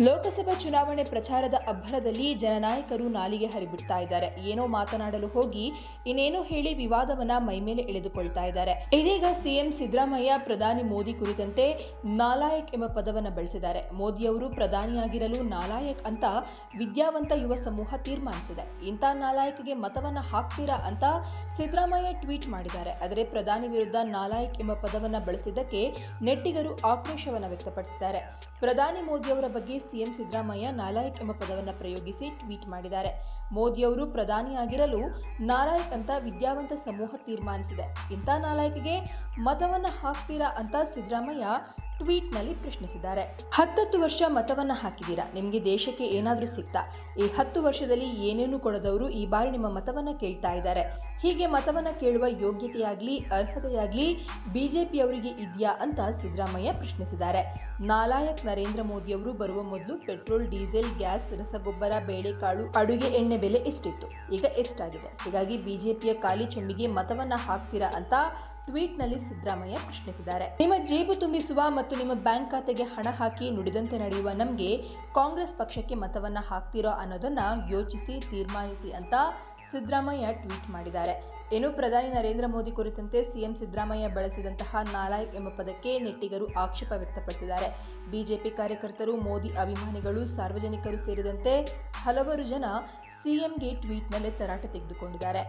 ಲೋಕಸಭಾ ಚುನಾವಣೆ ಪ್ರಚಾರದ ಅಬ್ಬರದಲ್ಲಿ ಜನನಾಯಕರು ನಾಲಿಗೆ ಹರಿಬಿಡ್ತಾ ಇದ್ದಾರೆ. ಏನೋ ಮಾತನಾಡಲು ಹೋಗಿ ಇನ್ನೇನೋ ಹೇಳಿ ವಿವಾದವನ್ನ ಮೈಮೇಲೆ ಎಳೆದುಕೊಳ್ತಾ ಇದ್ದಾರೆ. ಇದೀಗ ಸಿಎಂ ಸಿದ್ದರಾಮಯ್ಯ, ಪ್ರಧಾನಿ ಮೋದಿ ಕುರಿತಂತೆ ನಾಲಾಯಕ್ ಎಂಬ ಪದವನ್ನು ಬಳಸಿದ್ದಾರೆ. ಮೋದಿಯವರು ಪ್ರಧಾನಿಯಾಗಿರಲು ನಾಲಾಯಕ್ ಅಂತ ವಿದ್ಯಾವಂತ ಯುವ ಸಮೂಹ ತೀರ್ಮಾನಿಸಿದೆ. ಇಂಥ ನಾಲಾಯಕ್ಗೆ ಮತವನ್ನ ಹಾಕ್ತೀರಾ ಅಂತ ಸಿದ್ದರಾಮಯ್ಯ ಟ್ವೀಟ್ ಮಾಡಿದ್ದಾರೆ. ಆದರೆ ಪ್ರಧಾನಿ ವಿರುದ್ಧ ನಾಲಾಯಕ್ ಎಂಬ ಪದವನ್ನು ಬಳಸಿದ್ದಕ್ಕೆ ನೆಟ್ಟಿಗರು ಆಕ್ರೋಶವನ್ನು ವ್ಯಕ್ತಪಡಿಸಿದ್ದಾರೆ. ಪ್ರಧಾನಿ ಮೋದಿಯವರ ಬಗ್ಗೆ ಸಿಎಂ ಸಿದ್ದರಾಮಯ್ಯ ನಾಲಾಯಕ್ ಎಂಬ ಪದವನ್ನು ಪ್ರಯೋಗಿಸಿ ಟ್ವೀಟ್ ಮಾಡಿದ್ದಾರೆ. ಮೋದಿಯವರು ಪ್ರಧಾನಿಯಾಗಿರಲು ನಾಲಾಯಕ್ ಅಂತ ವಿದ್ಯಾವಂತ ಸಮೂಹ ತೀರ್ಮಾನಿಸಿದೆ. ಇಂಥ ನಾಲಾಯಕ್ಗೆ ಮತವನ್ನ ಹಾಕ್ತೀರಾ ಅಂತ ಸಿದ್ದರಾಮಯ್ಯ ಟ್ವೀಟ್ನಲ್ಲಿ ಪ್ರಶ್ನಿಸಿದ್ದಾರೆ. ಹತ್ತತ್ತು ವರ್ಷ ಮತವನ್ನ ಹಾಕಿದ್ದೀರಾ? ನಿಮಗೆ ದೇಶಕ್ಕೆ ಏನಾದರೂ ಸಿಗ್ತಾ ಈ ಹತ್ತು ವರ್ಷದಲ್ಲಿ ಏನೇನು ಕೊಡದವರು ಈ ಬಾರಿ ನಿಮ್ಮ ಮತವನ್ನ ಕೇಳ್ತಾ ಇದ್ದಾರೆ? ಹೀಗೆ ಮತವನ್ನ ಕೇಳುವ ಯೋಗ್ಯತೆಯಾಗ್ಲಿ, ಅರ್ಹತೆಯಾಗ್ಲಿ ಬಿಜೆಪಿಯವರಿಗೆ ಇದೆಯಾ ಅಂತ ಸಿದ್ದರಾಮಯ್ಯ ಪ್ರಶ್ನಿಸಿದ್ದಾರೆ. ನಾಲಾಯಕ್ ನರೇಂದ್ರ ಮೋದಿಯವರು ಬರುವ ಮೊದಲು ಪೆಟ್ರೋಲ್, ಡೀಸೆಲ್, ಗ್ಯಾಸ್, ರಸಗೊಬ್ಬರ, ಬೇಳೆಕಾಳು, ಅಡುಗೆ ಎಣ್ಣೆ ಬೆಲೆ ಎಷ್ಟಿತ್ತು? ಈಗ ಎಷ್ಟಾಗಿದೆ? ಹೀಗಾಗಿ ಬಿಜೆಪಿಯ ಖಾಲಿ ಚೆಂಬಿಗೆ ಮತವನ್ನ ಹಾಕ್ತೀರಾ ಅಂತ ಟ್ವೀಟ್ನಲ್ಲಿ ಸಿದ್ದರಾಮಯ್ಯ ಪ್ರಶ್ನಿಸಿದ್ದಾರೆ. ನಿಮ್ಮ ಜೇಬು ತುಂಬಿಸುವ ಮತ್ತು ನಿಮ್ಮ ಬ್ಯಾಂಕ್ ಖಾತೆಗೆ ಹಣ ಹಾಕಿ ನುಡಿದಂತೆ ನಡೆಯುವ ನಮಗೆ ಕಾಂಗ್ರೆಸ್ ಪಕ್ಷಕ್ಕೆ ಮತವನ್ನ ಹಾಕ್ತಿರೋ ಅನ್ನೋದನ್ನ ಯೋಚಿಸಿ ತೀರ್ಮಾನಿಸಿ ಅಂತ ಸಿದ್ದರಾಮಯ್ಯ ಟ್ವೀಟ್ ಮಾಡಿದ್ದಾರೆ. ಏನು ಪ್ರಧಾನಿ ನರೇಂದ್ರ ಮೋದಿ ಕುರಿತಂತೆ ಸಿಎಂ ಸಿದ್ದರಾಮಯ್ಯ ಬಳಸಿದಂತಹ ನಾಲಾಯಕ್ ಎಂಬ ಪದಕ್ಕೆ ನೆಟ್ಟಿಗರು ಆಕ್ಷೇಪ ವ್ಯಕ್ತಪಡಿಸಿದ್ದಾರೆ. ಬಿಜೆಪಿ ಕಾರ್ಯಕರ್ತರು, ಮೋದಿ ಅಭಿಮಾನಿಗಳು, ಸಾರ್ವಜನಿಕರು ಸೇರಿದಂತೆ ಹಲವರು ಜನ ಸಿಎಂಗೆ ಟ್ವೀಟ್ನಲ್ಲೇ ತರಾಟೆ ತೆಗೆದುಕೊಂಡಿದ್ದಾರೆ.